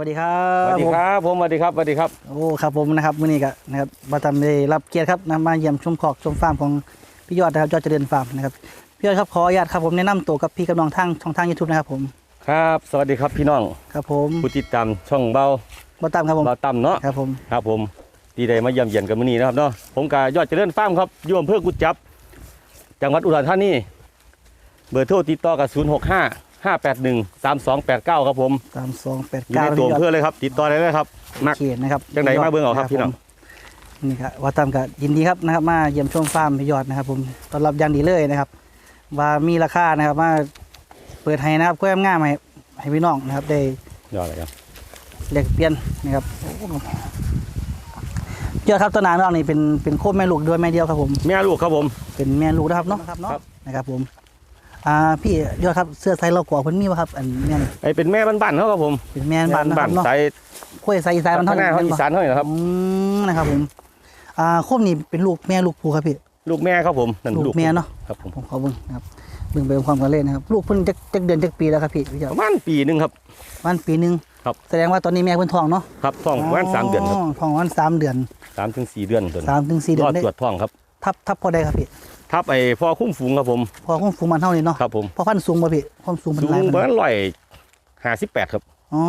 วัสดีครัสบวัสดีครับผมสวัสดีครับสวัสดีครับโอ้ครับผมนะครับมื้อนี้ก็นะครับมาทำได้รับเกียรติครับนะมาเยี่ยมชมขอกชมฟาร์มของพี่ยอดนะครับยอดเจริญฟาร์มนะครับพี่ยอดครับขออนุญาตครับผมแนะนำตัวกับพี่กับน้องทางช่องทางยูทูบนะครับผมครับ สวัสดีครับพี่น้องครับผมผู้ติดตามช่องเบาบอตามครับผมเบาต่ำเนาะครับผมครับผมดีใจมาเยี่ยมเยียนกันมื้อนี้นะครับเนาะผมกายอดเจริญฟาร์มครับอยู่อำเภอกุดจับ จังหวัดอุดรธานีเบอร์โทรติดต่อกับ065 581 3289 ครับผมตามสองแปดอยู่เก้าในตัวอำเภอเลยครับ ติดต่อได้เลยครับมัก เขียนนะครับจังไหนมาเบิ่งเอาครับพี่น้อง ผมนี่ครับว่าตามก็ยินดีครับนะครับ มาเยี่ยมชมฟาร์มพี่ยอดนะครับ ผมต้อนรับอย่างดีเลยนะครับ ว่ามีราคานะครับมาเปิดให้นะครับเพื่อง่ายๆให้ให้พี่น้องนะครับได้ ยอดเลยครับแลกเปลี่ยนนะครับเจ้าครับต้นน้องนี่เป็นเป็นโคมแม่ลูกด้วยแม่เดียวครับผม แม่ลูกครับผม เป็นแม่ลูกนะครับเนาะครับนะครับผม อ่าพี่ยอดครับเสื้อไซส์เรากว่าเพิ่นมีป่ะครับอันแม่นี่ไอเป็นแม่บ้านๆเขาครับผมเป็นแม่บ้านนะคบ้ารันบเนาะๆสายคุยไซส์อีสานมันข้าเท่างหน้าเขาอีสานเท่าไหร่ครับ อืมนะครับผมอ่าโคมนี่เป็นลูกแม่ลูกผู้ครับพี่ ลูกแม่ครับผมนั่นลูกแม่เนาะ ครับผมผมขอเบิ่งนะครับเบิ่งไปความกันเล่นนะครับลูกเพิ่นจักจักเดือนจักปีแล้วครับพี่พี่ยอปดระมาณปีหนึงครับ วันปีหนึงครับ แสดงว่าตอนนี้แม่เพิ่นท้องเนาะครับท้องประมาณสามเดือนครับท้องประมาณสามเดือนสามถึงสี่เดือนตัวสามถึงสี่เดืรออนดได้ตรวจท้องครับ ทับทับพอได้ครับพี่ทับไอ้พ่อคุ้มฝูงครับผม พอความสูงมันเท่านี้เนาะครับผมพอพันธุ์สูงป่ะพี่ความสูงมันสูหลายงปานประใดมาณร้อยห้าสิบแปดครับอ๋อ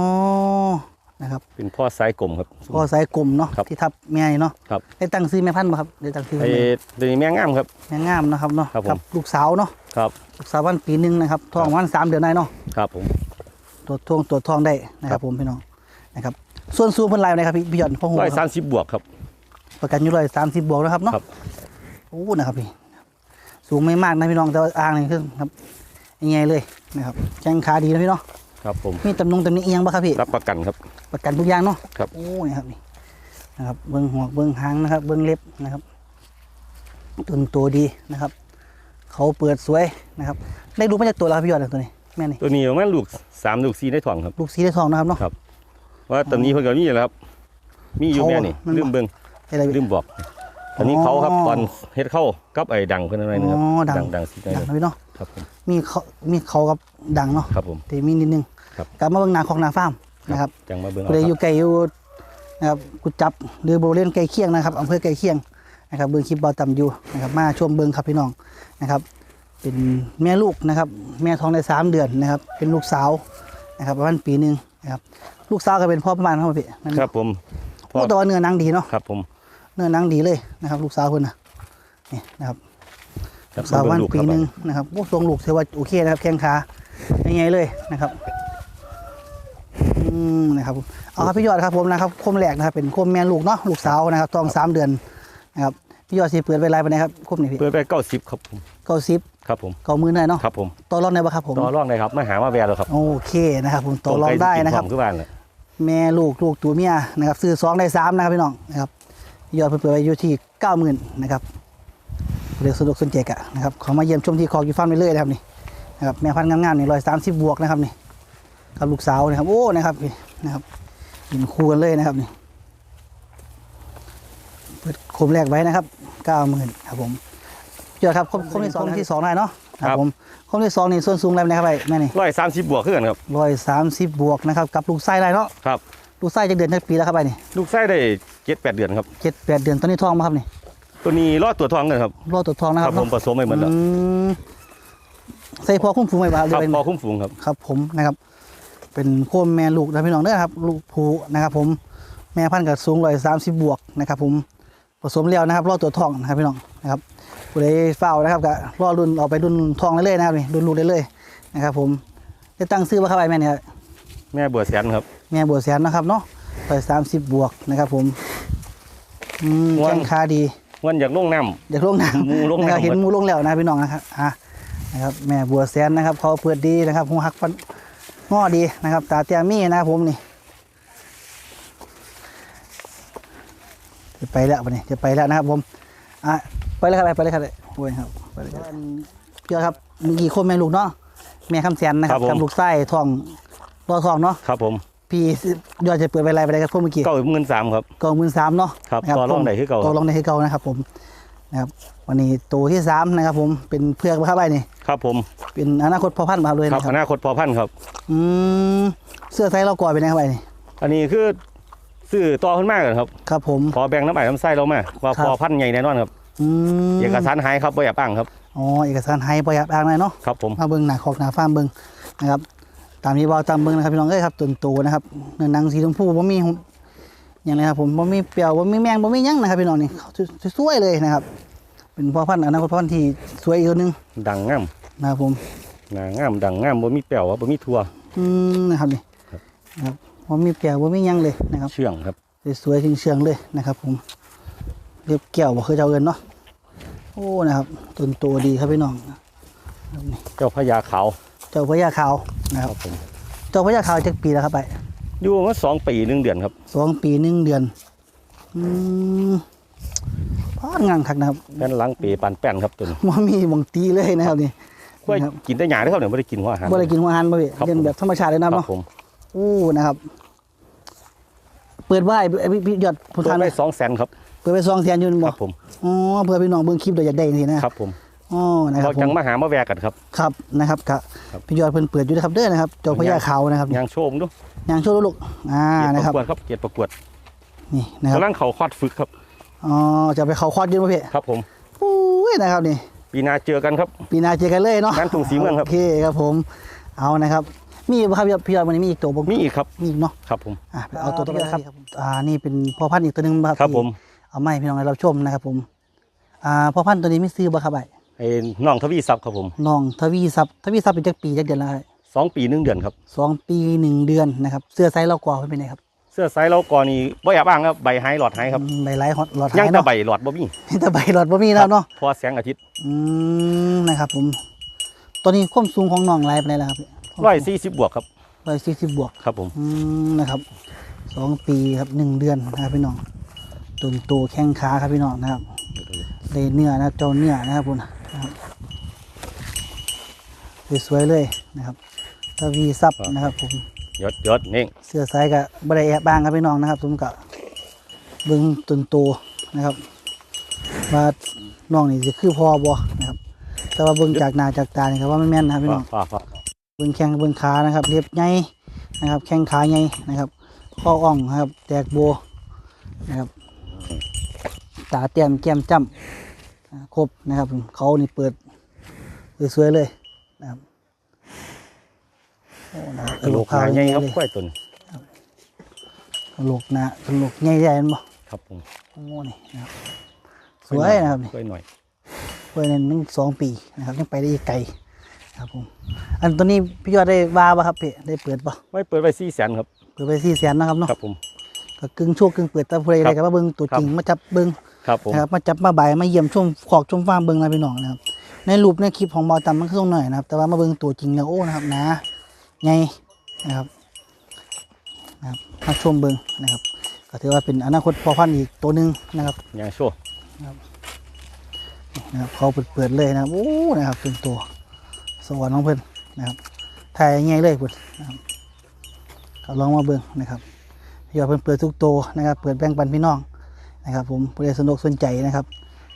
นะครับเป็นพ่อสายกลมครับพอสายกลมเนาะครับที่ทับแม่นี่เนาะครับได้ตั้งซื้อแม่พันธุ์บ่ครับได้ตั้งซื้อไอ้แม่ตัวนี้แม่งามครับแม่งามนะครับเนาะครับผมกัลูกสาวเนาะครับลูกสาววันปีหนึงนะครับท้องวันสามเดือนได้เนาะครับผมตัวจทวงตัวจทองได้นะครับผมพี่น้องนะครับส่วนสูงเพิ่นลายไหนครับพี่พี่หยอดพ่อหัวร้อยคสารับมสิบบวกครับประกันอยู่ร้อยสามสิบบวกนะครับเนาะครับ โอ้นะครับพี่สูงไม่มากนะพี่น้องแต่ว่าอ่างนี่คือครับยังไงเลยนะครับแข้งขาดีนะพี่เนาะครับผมมีตำนงตำหนี้เอียงบ่ครับพี่รับประกันครับ ประกันทุกอย่างเนาะครับโอ้นี่ครับนี่นะครับเบิ้งหัวเบิ้งหางนะครับเบิ้งเล็บนะครับตุนตัวดีนะครับ เขาเปิดสวยนะครับ ได้รู้มาจากตัวแล้วครับพี่ยอดตัวนี้แม่นี่ตัวนี้ประมาณลูกสามลูกสี่ในท้องครับลูกสีได้ทองนะครับเนาะครับว่าตอนนี้เพิ่นก็มีแล้วครับ มีอยู่เขาแม่นี่มันลืมเบิ่งได้อะไรลืมบอกต อนนี้เขาครับตอนเฮ็ดเข้ากับไอ้ดังเพิ่นอะไรนะครับอ๋อดังดังดังสิดังนะพี่เนาะครับผมมีเขามีเขากับดังเนาะครับผมแต่มีนิดนึงครับกลับมาเบิ้งหนาของหนาฟาร์มนะครับจังมาเบิ่งผู้ใดเอาอคยู่รับไกลอยู่นะครับกุดจับหรือบริเวณใกล้เคียงนะครับอำเภอใกล้เคียงนะครับเบิ้งคลิปบอต่ำอยู่นะครับมาชมเบิ้งครับพี่น้องนะครับเป็นแม่ลูกนะครับ แม่ท้องได้สามเดือนนะครับ เป็นลูกสาวนะครับประมาณปีหนึ่งนะครับ ลูกสาวก็เป็นพ่อประมาณเท่าไหร่พี่นั่นครับผมพ่อโอ้แต่ว่าเนื้อหนังดีเนาะครับผม เนื้อหนังดีเลยนะครับ ลูกสาวคนน่ะนี่นะครับครับสาววันเบิ่งลูกปีครับหนึ่งนะครับพวกทรงลูกเทว่าโอเคนะครับ แข้งขายังไงเลยนะครับอืมนะครับผมเอาครับพี่ยอดครับผมนะครับคมแหลกนะครับเป็นคมแม่ลูกเนาะลูกสาวนะครับท้องสามเดือนนะครับพี่ยอดสิเปิดไว้ไรไปนะครับคมนี่พี่เปิดไปเก้าสิบครับผมเก้าสิบครับผมเก้ามือได้เนาะครับผมต่อรองได้ปะครับผมต่อรองได้ครับมาหามาแวร์แล้วครับโอเคนะครับผมต่อรองได้นะครับคือบ้านเลยแม่ลูกลูกตัวเมียนะครับซื้อสองได้สามนะครับพี่น้องนะครับพี่ ยอดเพิ่นเปิดไว้อยู่ที่เก้าหมื่นนะครับเรียกสะดวกสนใจกะนะครับขอมาเยี่ยมชมที่คอกอยู่ฟันไปเลยนะครับนี่นะครับแม่พันธุ์งามๆนี่ร้อยสามสิบบวกนะครับนี่กับลูกสาวนะครับโอ้นะครับนี่นะครับยินคู่กันเลยนะครับนี่เปิดโคมแรกไว้นะครับเก้าหมื่นครับผมพี่ยอดครับคมคมที่สองที่สองได้เนาะครับผมคมที่สองนี่ส่วนสูงอะไรนะครับไปแม่นี่ร้อยสามสิบบวกขึ้นครับร้อยสามสิบบวกนะครับกับลูกไส้ได้เนาะครับ ลูกไส้จะเดือนจักปีแล้วครับไปนี่ลูกไส้ได้เจ็ดแปดเดือนครับเจ็ดแปดเดือนตอนนี้ท้องมาครับนี่ตัวนี้รอดตัวทองกันครับรอตัวท้องนะคครัรับบผมผสมไปหมดแล้วอืมใส่พอคุ้มฟูงไว้บ้างครับเลยพอคุ้มฝูงครับครับ ผมนะครับ เป็นโคมแม่ลูกนะพี่น้องเด้อครับ ลูกผูนะครับ ผมแม่พันธุ์กับสูงร้อยสามสิบบวกนะครับ ผมผสมแล้วนะครับรอตัวท้องนะครับพี่น้องนะครับผู้ใดเฝ้านะครับก็รอรุ่นออกไปรุ่นทองได้เลยนะครับนี่รุ่นลูกได้เลยนะครับ ผมได้ตั้งซื้อว่าเข้าไปแม่เนี่ยครับแม่บัวแสนครับ แม่บัวแสนนะครับเนาะร้อยสามสิบบวกนะครับ ผมอืมม่วน แข้งขาดีวันอยากลงน้ อยากลงน้ำหมูลงน้ำนะครับเห็นหมดหมูลงแล้วนะพี่น้องนะครับอะนะครับแม่บัวแสนนะครับเขาเปิดดีนะครับหูหักฟันง้อดีนะครับ ตาเตียมี่นะครับผมนี่จะไปแล้ววันนี้จะไปแล้วนะครับผมอะไปเลยครับไปเลยครับโอ้ยครับไปเลยครับเพื่อครับเมื่อกี้โคมแม่ลูกเนาะแม่คำแสนนะครับกับลูกไส้ทองรอทองเนาะำครับผม พี่ยอดจะเปิดไปอะไรไปได้ครับพวกเมื่อกี้เก้าเงินสามครับกองมือสามเนาะครับนะต่อรองได้คือเก่าต่อรองได้คือเก่านะครับผมนะครับวันนี้ตัวที่สามนะครับผมเป็นเพือกครับไอ้นี่ครับผมเป็นอนาคตพอพันธุ์มาเลยครับนะคอรับนาคตพอพันธุ์ครับ อืมเสื้อไซส์เราก่อเป็นไงครับไอ้นี่อันนี้คือซื้อต่อขึ้นมากกันครับ ครับผม ขอแบ่งน้ำใหม่น้ำไส้เรามาว่าครับ พอพันธุ์ใหญ่แน่นอนครับอืมเอกสารหายครับบ่อยากอ้างครับ อ๋อเอกสารให้ประหยัดอ่างหน่อยเนาะ ครับผม มาเบิ่งหน้าคอกหน้าฟาร์มเบิ่งนะครับ ตามที่บอกตามเบิ่งนะครับพี่น้องเอ้ยครับตุนโตนะครับเนื้อหนังสีชมพูบ่มีหุ่นอย่างไรครับผมบ่มีเปรี้ยวบ่มีแมงบ่มีหยังนะครับพี่น้องนี่สวยๆเลยนะครับ เป็นพ่อพันธุ์อนาคตพ่อพันธุ์ที่สวยอีกตัวหนึงดังงามนะครับผมหนางามดังงามบ่มีแป้วบ่มีทั่วอืมนะครับนี่ครับนะครับบ่มีเปรี้ยวบ่มีหยังเลยนะครับ เชื่องครับสวยๆเชิงๆเลยนะครับ ผมเรียบแก้วบ่คือเจ้าเอิ้นเนาะโอ้นะครับตุนโตดีครับพี่น้องเจ้าพญาขาว เจ้าพญาขาวนะคครัรับบผมเจ้าพญาขาวจักปีแล้วครับไปอยู่มาสองปีหนึ่งเดือนครับสองปีหนึ่งเดือนอืมพอดงานคักนะครับแป้นหลังปีปานแป้นครับตัวนี้ว่ามีหมองตีเลยนะครับนี่กล้วยนะครับกินได้หยาได้อครับเนี่ยไม่ได้กินหัวอาหาร บ่ได้กินหัวอาหารบ่พี่ครับ เรียนแบบธรรมชาติเลยนะครัเนาะบผมอู้นะครับ เปิดไว้ไอ้พี่พี่ยอดผู้ตัวทานได้สองแสนครับเปิดไปสองแสนอยูนคบ่รับผมอ๋อเพื่อพี่น้องเบิ่งคลิปเดี๋ยวอยากได้นี่นะครับผม อ๋อนะครับเราผจังมมาหามาแวกกันครับ ครับนะครับกะครับพี่ยอดเพิ่นเปิดอยู่นะครับเด้อนะครับเจ้าพญาขาวนะครับยางโชมดูยางโชว์ลูกอ่าเกียรตินะปครับระกวดครับเกียรติประกวดนี่นะครับกำลังเขาคอดฝึกครับอ๋อจะไปเขาคอดยืนบ่พี่ครับผมปุ้ยนะครับนี่ ปีหนาเจอกันครับ ปีหน้าเจอกันเลยเนาะงานกรุงศรีเมืองครับโอเคครับผมเอานะครับมีบ่ครับพี่ยอดวันนี้มีอีกตัวบ่มีอีกครับมีอีกเนาะครับผมอะไปเอาตัวต่อไปเลยครับอ่านี่เป็นพ่อพันธุ์อีกตัวหนึงครับครับผมที่เอามาให้พี่น้องได้รับชมนะครับผมอ่าพ่อพันธุ์ตัวนี้ไม่ซื้อบ่ครับไอ้ ไอ้น้องทวีศัพท์ครับผมน้องทวีศัพท์ทวีศัพท์เป็นจักปีจักเดือนแล้วครับสองปีหนึ่งเดือนครับสองปีหนึ่งเดือนนะครับเสื้อไซส์เรากว่าเป็นไงครับเสื้อไซส์เราก่อนนี่บ่อยากบ้างครับใบไฮหลอดไฮครับอืมใบไร้ฮอตหลอดยังหายแต่เนาะใบหลอดบ่มีแต่ใบหลอดบ่มีแล้วเนาะพอแสงอาทิตย์อืมนะครับผมตอนนี้ความสูงของน้องไรเป็นไงแล้วครับร้อยสี่สิบบวกครับร้อยสี่สิบบวกครับผมอืมนะครับสองปีครับหนึ่งเดือนนะครับพี่น้องตุนตัวแข้งขาครับพี่น้องนะครับเลเนื้อนะครับเจ้าเนื้อนะครับคุณนะครับ สวยๆเลยนะครับทวีซับนะครับผมยศยศนี่เสื้อสายกับบริแอบบางครับพี่น้องนะครับผมกับเบิ้งตุนตัวนะครับว่าน้องนี่จะคือพอบอนะครับ แต่ว่าเบิ้งจากหน้าจากตานี่ครับว่าไม่แม่นนะครับพี่น้องฟ้าฟ้าเบิ้งแข้งเบิ้งขานะครับ เรียบใหญ่นะครับ แข้งขาใหญ่นะครับ ข้ออ่องนะครับ แตกโบนะครับ ตาเตียมแก้มจ้ำอ่าครบนะครับผมเขานี่เปิดสวยๆเลยนะครับโอ้นะครับ กระโหลกหนาใหญ่ครับเลยกล้วยตุนกระโหลกหนากระโหลกใหญ่ใหญ่บ่ครับผมโอ้นี่นะครับสวยนะครับนี่กล้วยหน่อยเพื่อนนั่งสองปีนะครับยังไปได้อีกไกลครับผมอันตัวนี้พี่ยอดได้วาป่ะครับพี่ได้เปิดป่ะไม่เปิดไว้สี่แสนครับเปิดไปสี่แสนนะครับเนาะครับผมก็กึ่งชั่วกึ่งเปิดแต่ผู้ใดครัได้บก็มาเบิ้งตัวจริงมาจับเบิ้งครับผมนะครับมาจับมาบ่ายมาเยี่ยมชมขอกชมฟาร์มเบิ้งนะพี่น้องนะครับในรูปในคลิปของบอตัมมันคือตรงหน่อยนะครับแต่ว่ามาเบิ้งตัวจริงแล้วโอ้นะครับหนะ ไงนะครับนะครับมาชมเบิ้งนะครับ ก็ถือว่าเป็นอนาคตพอพันธุ์อีกตัวหนึ่งนะครับยางโชว์นะครับเขาเปิดๆเลยนะครับโอ้นะครับเป็นตัวสวรรค์ของเพิ่นนะครับถ่ายง่ายเลยเพิ่นนะครับเขาลองมาเบิ่งนะครับพี่ยอดเพิ่นเปิดทุกตัวนะครับ เปิดแบ่งปันพี่น้องนะครับ ผมผู้ใดสนุกสนใจนะครับ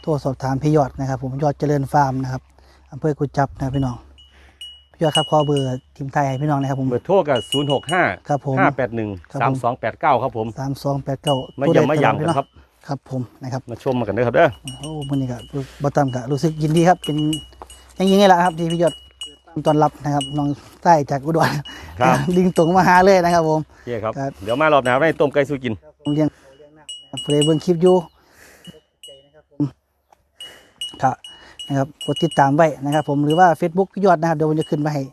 โทรสอบถามพี่ยอดนะครับ ผมยอดเจริญฟาร์มนะครับอำเภอกุจจับนะครับพี่น้อง พี่ยอดครับขอเบอร์ทีมไทยให้พี่น้องนะครับผม เบอร์โทรกับศูนย์หกห้าครับผมห้าแปดหนึ่งครับสามผม สองแปดเก้าครับผมสามสองแปดเก้ามาเยี่ยมมาหยำกันครับ ครับผมนะครับ มาชมกันเด้อครับเด้อ โอ้มันนี่ก็บอตัมก็รู้สึกยินดีครับ เป็นอยังยิงไงล่ะครับที่พี่ยอดตอนรับนะครับน้องใต้จากอุดรครับ ดึงตรงมาหาเลยนะครับผมโอเคครับ ครับ เดี๋ยวมารอบหน้าได้ต้มไก่สู้กิน ผมเลี้ยงเฟรเบิ้งคลิปอยู่ครับ นะครับกดติดตามไว้นะครับ ผมหรือว่า Facebook พี่ยอดนะครับเดี๋ยวผมจะขึ้นมาให้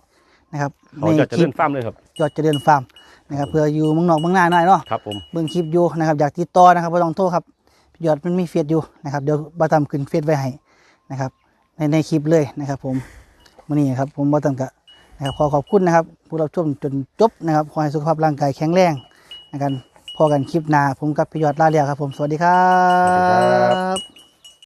นะครับเขาจะเจะเล่นฟาร์มเลยครับยอดเจริญฟาร์มนะครับเพื่ออยู่เมืองนอกเมืองหน้าหน่อยเนาะครับผมเบิ่งคลิปอยู่นะครับอยากติดต่อนะครับบ่ต้องโทรครับพี่ยอดมันมีเฟซอยู่นะครับเดี๋ยวบ่ตามขึ้นเฟซไว้ให้นะครับ ในในคลิปเลยนะครับ ผมมื้อนี้ครับผมบ่ตามกะนะครับขอขอบคุณนะครับผู้รับชมจนจบนะครับขอให้สุขภาพร่างกายแข็งแรงนะครับพอกันคลิปหน้าผมกับพี่ยอดลาเลียครับผมสวัสดีครัสวัสดีครับบ